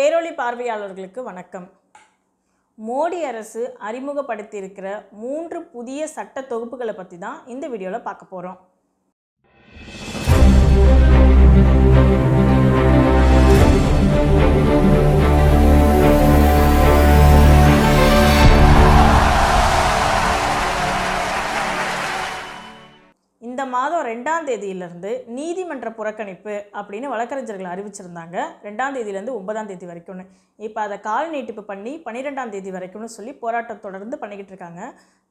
பேரொளி பார்வையாளர்களுக்கு வணக்கம். மோடி அரசு அறிமுகப்படுத்தியிருக்கிற மூன்று புதிய சட்ட தொகுப்புகளை பற்றி தான் இந்த வீடியோவில் பார்க்க போகிறோம் ரெண்டாம் தேதியிலிருந்து நீதிமன்ற புறக்கணிப்பு அப்படின்னு வழக்கறிஞர்கள் அறிவிச்சிருந்தாங்க. ரெண்டாம் தேதியிலேருந்து ஒன்பதாம் தேதி வரைக்கும்னு. இப்போ அதை கால நீட்டிப்பு பண்ணி பன்னிரெண்டாம் தேதி வரைக்கும்னு சொல்லி போராட்டம் தொடர்ந்து பண்ணிக்கிட்டு இருக்காங்க.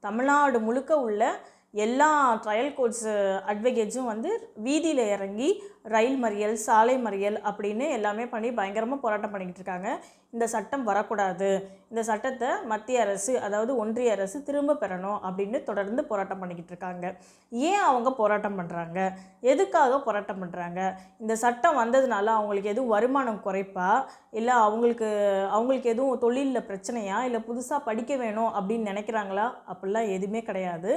தமிழ்நாடு முழுக்க உள்ள எல்லா ட்ரையல் கோர்ட்ஸ் அட்வொகேட்ஸும் வந்து வீதியில் இறங்கி ரயில் மறியல் சாலை மறியல் அப்படின்னு எல்லாமே பண்ணி பயங்கரமாக போராட்டம் பண்ணிக்கிட்டு இருக்காங்க. இந்த சட்டம் வரக்கூடாது. இந்த சட்டத்தை மத்திய அரசு அதாவது ஒன்றிய அரசு திரும்ப பெறணும் அப்படின்னு தொடர்ந்து போராட்டம் பண்ணிக்கிட்டு இருக்காங்க. ஏன் அவங்க போராட்டம் பண்ணுறாங்க எதுக்காக போராட்டம் பண்ணுறாங்க இந்த சட்டம் வந்ததுனால அவங்களுக்கு எதுவும் வருமானம் குறைப்பா? இல்லை அவங்களுக்கு அவங்களுக்கு எதுவும் தொழிலில் பிரச்சனையா? இல்லை புதுசாக படிக்க வேணும் அப்படின்னு நினைக்கிறாங்களா? அப்படிலாம் எதுவுமே கிடையாது.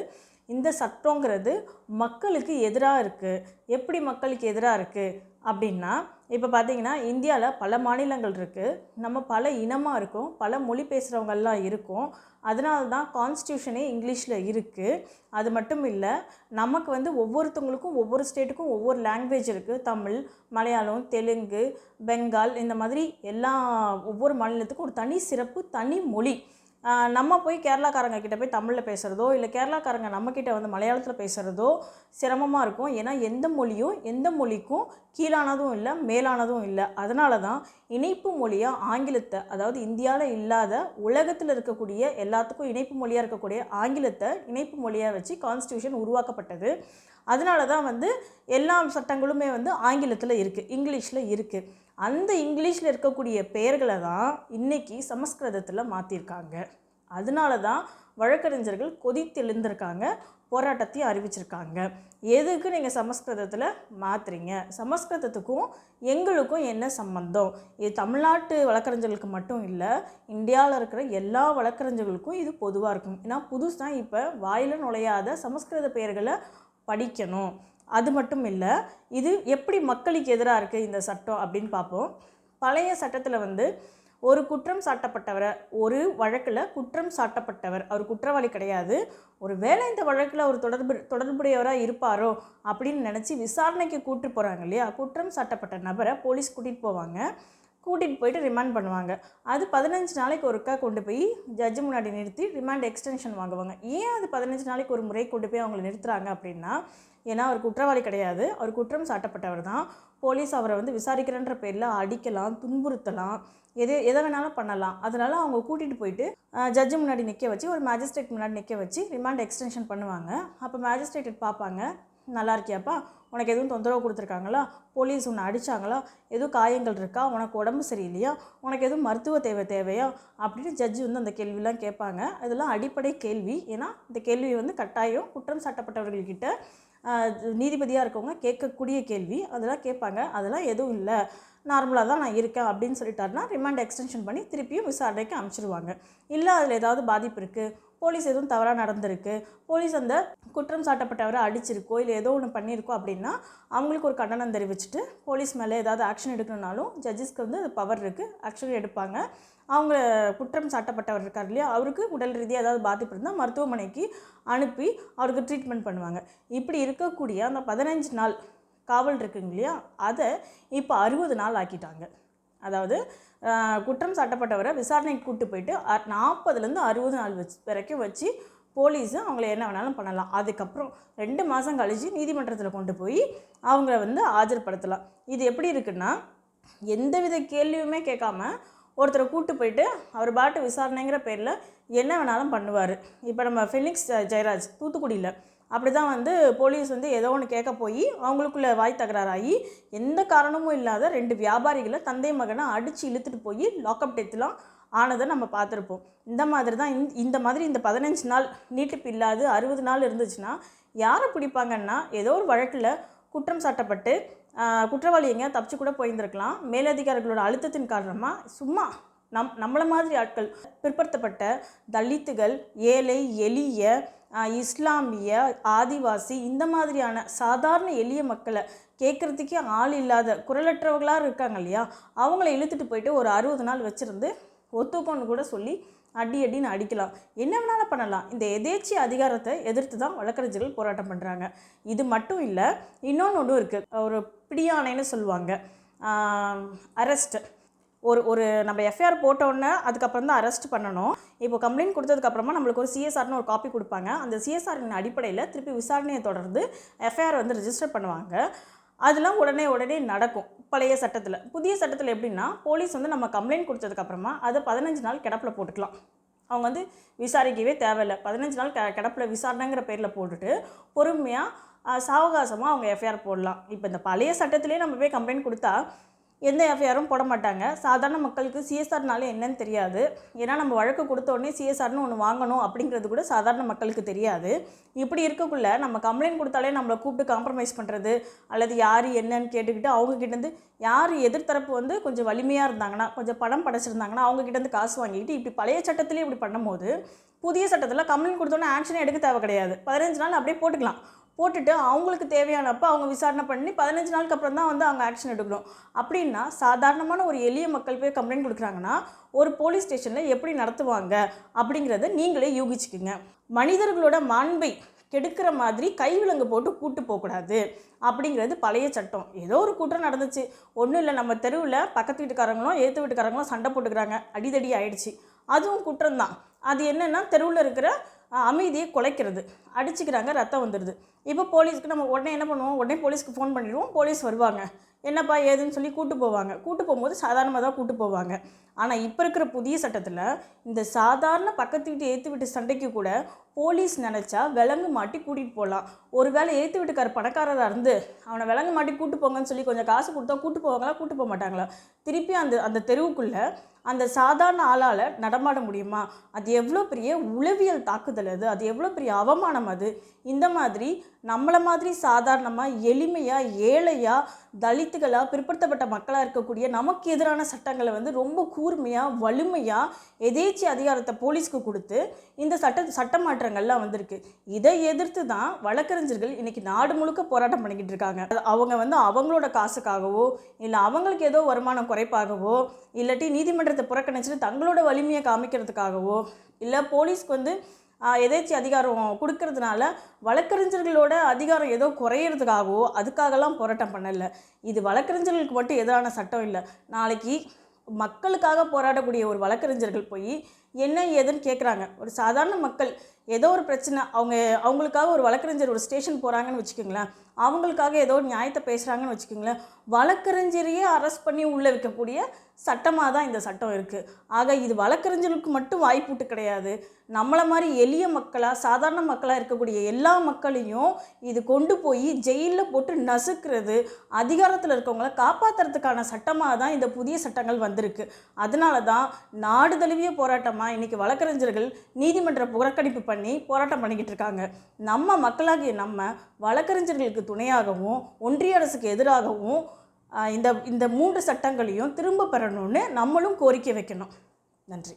இந்த இந்த சட்டங்கிறது மக்களுக்கு எதிராக இருக்குது எப்படி மக்களுக்கு எதிராக இருக்குது அப்படின்னா இப்போ பார்த்தீங்கன்னா இந்தியாவில் பல மாநிலங்கள் இருக்குது நம்ம பல இனமாக இருக்கும். பல மொழி பேசுகிறவங்கெல்லாம் இருக்கும். அதனால தான் கான்ஸ்டியூஷனே இங்கிலீஷில் இருக்குது அது மட்டும் இல்லை நமக்கு வந்து ஒவ்வொருத்தவங்களுக்கும் ஒவ்வொரு ஸ்டேட்டுக்கும் ஒவ்வொரு லாங்குவேஜ் இருக்குது தமிழ் மலையாளம் தெலுங்கு பெங்கால் இந்த மாதிரி எல்லா ஒவ்வொரு மாநிலத்துக்கும் ஒரு தனி சிறப்பு தனி மொழி. நம்ம போய் கேரளாக்காரங்க கிட்ட போய் தமிழில் பேசுகிறதோ இல்லை கேரளாக்காரங்க நம்மக்கிட்ட வந்து மலையாளத்தில் பேசுகிறதோ சிரமமாக இருக்கும். ஏன்னா எந்த மொழியும் எந்த மொழிக்கும் கீழானதும் இல்லை மேலானதும் இல்லை. அதனால தான் இணைப்பு மொழியாக ஆங்கிலத்தை அதாவது இந்தியாவில் இல்லாத உலகத்தில் இருக்கக்கூடிய எல்லாத்துக்கும் இணைப்பு மொழியாக இருக்கக்கூடிய ஆங்கிலத்தை இணைப்பு மொழியாக வச்சு கான்ஸ்டியூஷன் உருவாக்கப்பட்டது. அதனால தான் வந்து எல்லா சட்டங்களுமே வந்து ஆங்கிலத்தில் இருக்குது இங்கிலீஷில் இருக்குது அந்த இங்கிலீஷில் இருக்கக்கூடிய பெயர்களை தான் இன்றைக்கி சமஸ்கிருதத்தில் மாற்றிருக்காங்க அதனால தான் வழக்கறிஞர்கள் கொதித்தெழுந்திருக்காங்க போராட்டத்தையும் அறிவிச்சிருக்காங்க. எதுக்கு நீங்கள் சமஸ்கிருதத்தில் மாற்றுறீங்க சமஸ்கிருதத்துக்கும் எங்களுக்கும் என்ன சம்பந்தம்? இது தமிழ்நாட்டு வழக்கறிஞர்களுக்கு மட்டும் இல்லை இந்தியாவில் இருக்கிற எல்லா வழக்கறிஞர்களுக்கும் இது பொதுவாக இருக்கும். ஏன்னா புதுசாக இப்போ வாயில் நுழையாத சமஸ்கிருத பெயர்களை படிக்கணும். அது மட்டும் இல்லை இது எப்படி மக்களுக்கு எதிராக இருக்குது இந்த சட்டம் அப்படின்னு பார்ப்போம். பழைய சட்டத்தில் வந்து ஒரு குற்றம் சாட்டப்பட்டவரை ஒரு வழக்கில் குற்றம் சாட்டப்பட்டவர். அவர் குற்றவாளி கிடையாது. ஒரு வேளை இந்த வழக்கில் அவர் தொடர்பு தொடர்புடையவராக இருப்பாரோ அப்படின்னு நினச்சி விசாரணைக்கு கூட்டு போகிறாங்க இல்லையா? குற்றம் சாட்டப்பட்ட நபரை போலீஸ் கூட்டிகிட்டு போவாங்க. கூட்டிகிட்டு போயிட்டு ரிமாண்ட் பண்ணுவாங்க. அது பதினஞ்சு நாளைக்கு ஒருக்கா கொண்டு போய் ஜட்ஜு முன்னாடி நிறுத்தி ரிமாண்ட் எக்ஸ்டென்ஷன் வாங்குவாங்க. ஏன் அது பதினஞ்சு நாளைக்கு ஒரு முறை கொண்டு போய் அவங்களை நிறுத்துகிறாங்க அப்படின்னா ஏன்னா அவர் குற்றவாளி கிடையாது. அவர் குற்றம் சாட்டப்பட்டவர் தான். போலீஸ் அவரை வந்து விசாரிக்கிறன்ற பேரில் அடிக்கலாம் துன்புறுத்தலாம். எது எதை வேணாலும் பண்ணலாம். அதனால் அவங்க கூட்டிகிட்டு போயிட்டு ஜட்ஜு முன்னாடி நிற்க வச்சு ஒரு மேஜிஸ்ட்ரேட் முன்னாடி நிற்க வச்சு ரிமாண்ட் எக்ஸ்டென்ஷன் பண்ணுவாங்க. அப்போ மேஜிஸ்ட்ரேட் பார்ப்பாங்க நல்லா இருக்கியாப்பா? உனக்கு எதுவும் தொந்தரவு கொடுத்துருக்காங்களா? போலீஸ் உன்னை அடித்தாங்களா எதுவும் காயங்கள் இருக்கா? உனக்கு உடம்பு சரியில்லையா? உனக்கு எதுவும் மருத்துவ தேவை தேவையா? அப்படின்னு ஜட்ஜு வந்து அந்த கேள்விலாம் கேட்பாங்க. இதெல்லாம் அடிப்படை கேள்வி. ஏன்னா இந்த கேள்வி வந்து கட்டாயம் குற்றம் சாட்டப்பட்டவர்கள்கிட்ட நீதிபதியாக இருக்கவங்க கேட்கக்கூடிய கேள்வி அதெல்லாம் கேட்பாங்க. அதெல்லாம் எதுவும் இல்லை. நார்மலாக தான் நான் இருக்கேன் அப்படின்னு சொல்லிட்டாருன்னா ரிமாண்ட் எக்ஸ்டென்ஷன் பண்ணி திருப்பியும் விசாரணைக்கு அனுப்பிச்சிடுவாங்க இல்லை அதில் ஏதாவது பாதிப்பு இருக்குது போலீஸ் எதுவும் தவறாக நடந்திருக்கு போலீஸ் அந்த குற்றம் சாட்டப்பட்டவரை அடிச்சிருக்கோ இல்லை ஏதோ ஒன்று பண்ணியிருக்கோ அப்படின்னா அவங்களுக்கு ஒரு கண்டனம் தெரிவிச்சுட்டு போலீஸ் மேலே ஏதாவது ஆக்ஷன் எடுக்கணும்னாலும் ஜட்ஜஸ்க்கு வந்து அது பவர் இருக்குது ஆக்ஷன் எடுப்பாங்க. அவங்க குற்றம் சாட்டப்பட்டவர் இருக்கார் இல்லையா அவருக்கு உடல் ரீதியாக ஏதாவது பாதிப்பு இருந்தால் மருத்துவமனைக்கு அனுப்பி அவருக்கு ட்ரீட்மெண்ட் பண்ணுவாங்க. இப்படி இருக்கக்கூடிய அந்த பதினஞ்சு நாள் காவல் இருக்குங்க இல்லையா அதை இப்போ அறுபது நாள் ஆக்கிட்டாங்க. அதாவது குற்றம் சாட்டப்பட்டவரை விசாரணைக்கு கூட்டு போயிட்டு நாற்பதுலேருந்து அறுபது நாள் வச்சு வரைக்கும் வச்சு போலீஸு அவங்கள என்ன வேணாலும் பண்ணலாம். அதுக்கப்புறம் ரெண்டு மாதம் கழித்து நீதிமன்றத்தில் கொண்டு போய் அவங்கள வந்து ஆஜர்படுத்தலாம். இது எப்படி இருக்குன்னா எந்தவித கேள்வியுமே கேட்காம ஒருத்தரை கூட்டு போயிட்டு அவர் பாட்டு விசாரணைங்கிற பேரில் என்ன வேணாலும் பண்ணுவார். இப்போ நம்ம ஃபெலிக்ஸ் ஜெ- ஜெயராஜ் தூத்துக்குடியில் அப்படி தான் வந்து போலீஸ் வந்து ஏதோ ஒன்று கேட்க போய் அவங்களுக்குள்ள வாய் தகராறாகி எந்த காரணமும் இல்லாத ரெண்டு வியாபாரிகளை தந்தை மகனை அடித்து இழுத்துட்டு போய் லாக்அப் டெத்துலாம் ஆனதை நம்ம பார்த்துருப்போம். இந்த மாதிரி தான் இந்த இந்த மாதிரி இந்த பதினஞ்சு நாள் நீட்டிப்பு இல்லாது அறுபது நாள் இருந்துச்சுன்னா யாரை பிடிப்பாங்கன்னா ஏதோ ஒரு வழக்கில் குற்றம் சாட்டப்பட்டு குற்றவாளி எங்கேயா தப்பிச்சு கூட போயிருந்திருக்கலாம். மேலதிகாரிகளோட அழுத்தத்தின் காரணமாக சும்மா. நம் நம்மளை மாதிரி ஆட்கள் பிற்படுத்தப்பட்ட தலித்துகள் ஏழை எளிய இஸ்லாமிய ஆதிவாசி இந்த மாதிரியான சாதாரண எளிய மக்களை கேட்குறதுக்கே ஆள் இல்லாத குரலற்றவர்களாக இருக்காங்க இல்லையா? அவங்கள இழுத்துட்டு போயிட்டு ஒரு அறுபது நாள் வச்சுருந்து ஒத்துக்கோன்னு கூட சொல்லி அடி அடின்னு அடிக்கலாம். என்ன வேணாலும் பண்ணலாம். இந்த எதேச்சி அதிகாரத்தை எதிர்த்து தான் வழக்கறிஞர்கள் போராட்டம் பண்ணுறாங்க இது மட்டும் இல்லை இன்னொன்று ஒன்றும் இருக்குது ஒரு பிடியாணைன்னு சொல்லுவாங்க. அரெஸ்ட்டு. ஒரு ஒரு நம்ம எஃப்ஐஆர் போட்டோன்னே அதுக்கப்புறம் தான் அரெஸ்ட் பண்ணணும். இப்போ கம்ப்ளைண்ட் கொடுத்ததுக்கப்புறமா நம்மளுக்கு ஒரு சிஎஸ்ஆர்னு ஒரு காப்பி கொடுப்பாங்க. அந்த சிஎஸ்ஆரின் அடிப்படையில் திருப்பி விசாரணையை தொடர்ந்து எஃப்ஐஆர் வந்து ரிஜிஸ்டர் பண்ணுவாங்க. அதெல்லாம் உடனே உடனே நடக்கும். பழைய சட்டத்தில். புதிய சட்டத்தில் எப்படின்னா போலீஸ் வந்து நம்ம கம்ப்ளைண்ட் கொடுத்ததுக்கப்புறமா அதை பதினஞ்சு நாள் கிடப்பில் போட்டுக்கலாம். அவங்க வந்து விசாரிக்கவே தேவையில்லை. பதினஞ்சு நாள் க கிடப்பில் விசாரணைங்கிற பேரில் போட்டுட்டு பொறுமையாக சாவகாசமாக அவங்க எஃப்ஐஆர் போடலாம். இப்போ இந்த பழைய சட்டத்திலே நம்ம போய் கம்ப்ளைண்ட் கொடுத்தா எந்த எஃப்ஐஆரும் போட மாட்டாங்க சாதாரண மக்களுக்கு சிஎஸ்ஆர்னாலே என்னன்னு தெரியாது. ஏன்னா நம்ம வழக்கு கொடுத்த உடனே சிஎஸ்ஆர்னு ஒன்று வாங்கணும் அப்படிங்கிறது கூட சாதாரண மக்களுக்கு தெரியாது. இப்படி இருக்கக்குள்ள நம்ம கம்ப்ளைண்ட் கொடுத்தாலே நம்மளை கூப்பிட்டு காம்ப்ரமைஸ் பண்ணுறது அல்லது யார் என்னன்னு கேட்டுக்கிட்டு அவங்க கிட்டேருந்து யார் எதிர்த்தரப்பு வந்து கொஞ்சம் வலிமையாக இருந்தாங்கன்னா கொஞ்சம் பணம் படைச்சிருந்தாங்கன்னா அவங்கக்கிட்டேருந்து காசு வாங்கிக்கிட்டு இப்படி பழைய சட்டத்திலே இப்படி பண்ணும்போது புதிய சட்டத்தில் கம்ப்ளைண்ட் கொடுத்தோன்னே ஆக்ஷன் எடுக்க தேவை கிடையாது. பதினஞ்சு நாள் அப்படியே போட்டுக்கலாம். போட்டுட்டு அவங்களுக்கு தேவையானப்போ அவங்க விசாரணை பண்ணி பதினஞ்சு நாளுக்கு அப்புறம் தான் வந்து அவங்க ஆக்ஷன் எடுக்கணும். அப்படின்னா சாதாரணமான ஒரு எளிய மக்கள் போய் கம்ப்ளைண்ட் கொடுக்குறாங்கன்னா ஒரு போலீஸ் ஸ்டேஷனில் எப்படி நடத்துவாங்க? அப்படிங்கிறத நீங்களே யூகிச்சுக்குங்க. மனிதர்களோட மாண்பை கெடுக்கிற மாதிரி கைவிலங்கு போட்டு கூட்டு போகக்கூடாது. அப்படிங்கிறது பழைய சட்டம். ஏதோ ஒரு கூட்டம் நடந்துச்சு. ஒன்றும் இல்லை நம்ம தெருவில் பக்கத்து வீட்டுக்காரங்களும் ஏற்று வீட்டுக்காரங்களும் சண்டை போட்டுக்கிறாங்க. அடிதடி ஆயிடுச்சு. அதுவும் குற்றம்தான் அது என்னென்னா தெருவில் இருக்கிற அமைதியை குலைக்கிறது. அடிச்சுக்கிறாங்க ரத்தம் வந்துடுது இப்போ போலீஸ்க்கு நம்ம உடனே என்ன பண்ணுவோம்? உடனே போலீஸ்க்கு ஃபோன் பண்ணிடுவோம். போலீஸ் வருவாங்க. என்னப்பா ஏதுன்னு சொல்லி கூட்டு போவாங்க. கூட்டு போகும்போது சாதாரணமாக தான் கூட்டு போவாங்க. ஆனால் இப்போ இருக்கிற புதிய சட்டத்தில் இந்த சாதாரண பக்கத்து வீட்டு ஏற்று வீட்டு சண்டைக்கு கூட போலீஸ் நினச்சா விலங்கு மாட்டி கூட்டிகிட்டு போகலாம் ஒரு வேளை ஏற்று வீட்டுக்கார பணக்காரராக இருந்து அவனை விலங்கு மாட்டி கூட்டு போங்கன்னு சொல்லி கொஞ்சம் காசு கொடுத்தா கூட்டு போவாங்களா? கூட்டு போக மாட்டாங்களா? திருப்பி அந்த அந்த தெருவுக்குள்ளே அந்த சாதாரண ஆளால் நடமாட முடியுமா? அது எவ்வளோ பெரிய உளவியல் தாக்குதல் அது. அது எவ்வளோ பெரிய அவமானம் அது. இந்த மாதிரி நம்மளை மாதிரி சாதாரணமாக எளிமையாக ஏழையாக தலித்துகளாக பிற்படுத்தப்பட்ட மக்களாக இருக்கக்கூடிய நமக்கு எதிரான சட்டங்களை வந்து ரொம்ப கூர்மையாக வலிமையாக எதேச்சி அதிகாரத்தை போலீஸ்க்கு கொடுத்து இந்த சட்ட சட்ட மாற்றங்கள்லாம் வந்திருக்கு. இதை எதிர்த்து தான் வழக்கறிஞர்கள் இன்றைக்கி நாடு முழுக்க போராட்டம் பண்ணிக்கிட்டு இருக்காங்க. அவங்க வந்து அவங்களோட காசுக்காகவோ இல்லை அவங்களுக்கு ஏதோ வருமானம் குறைப்பாகவோ இல்லாட்டி நீதிமன்றத்தை புறக்கணிச்சுட்டு தங்களோட வலிமையை காமிக்கிறதுக்காகவோ இல்லை போலீஸ்க்கு வந்து எதேச்சி அதிகாரம் கொடுக்கறதுனால வழக்கறிஞர்களோட அதிகாரம் ஏதோ குறையிறதுக்காகவோ அதுக்காகலாம் போராட்டம் பண்ணலை. இது வழக்கறிஞர்களுக்கு மட்டும் எதிரான சட்டம் இல்லை. நாளைக்கு மக்களுக்காக போராடக்கூடிய ஒரு வழக்கறிஞர்கள் போய் என்ன ஏதுன்னு கேட்குறாங்க ஒரு சாதாரண மக்கள் ஏதோ ஒரு பிரச்சனை அவங்க அவங்களுக்காக ஒரு வழக்கறிஞர் ஒரு ஸ்டேஷன் போகிறாங்கன்னு வச்சுக்கோங்களேன். அவங்களுக்காக ஏதோ ஒரு நியாயத்தை பேசுகிறாங்கன்னு வச்சுக்கோங்களேன். வழக்கறிஞரையே அரெஸ்ட் பண்ணி உள்ளே வைக்கக்கூடிய சட்டமாக தான் இந்த சட்டம் இருக்குது ஆக இது வழக்கறிஞர்களுக்கு மட்டும் வாய்ப்புட்டு கிடையாது. நம்மளை மாதிரி எளிய மக்களாக சாதாரண மக்களாக இருக்கக்கூடிய எல்லா மக்களையும் இது கொண்டு போய் ஜெயிலில் போட்டு நசுக்கிறது அதிகாரத்தில் இருக்கவங்கள காப்பாற்றுறதுக்கான சட்டமாக தான் இந்த புதிய சட்டங்கள் வந்திருக்கு. அதனால தான் நாடு தழுவிய போராட்டமாக இன்றைக்கி வழக்கறிஞர்கள் நீதிமன்ற புறக்கணிப்பு பண்ணி போராட்டம் பண்ணிக்கிட்டு இருக்காங்க. நம்ம மக்களாகிய நம்ம வழக்கறிஞர்களுக்கு துணையாகவும் ஒன்றிய அரசுக்கு எதிராகவும் இந்த இந்த மூன்று சட்டங்களையும் திரும்ப பெறணும்னு நம்மளும் கோரிக்கை வைக்கணும். நன்றி.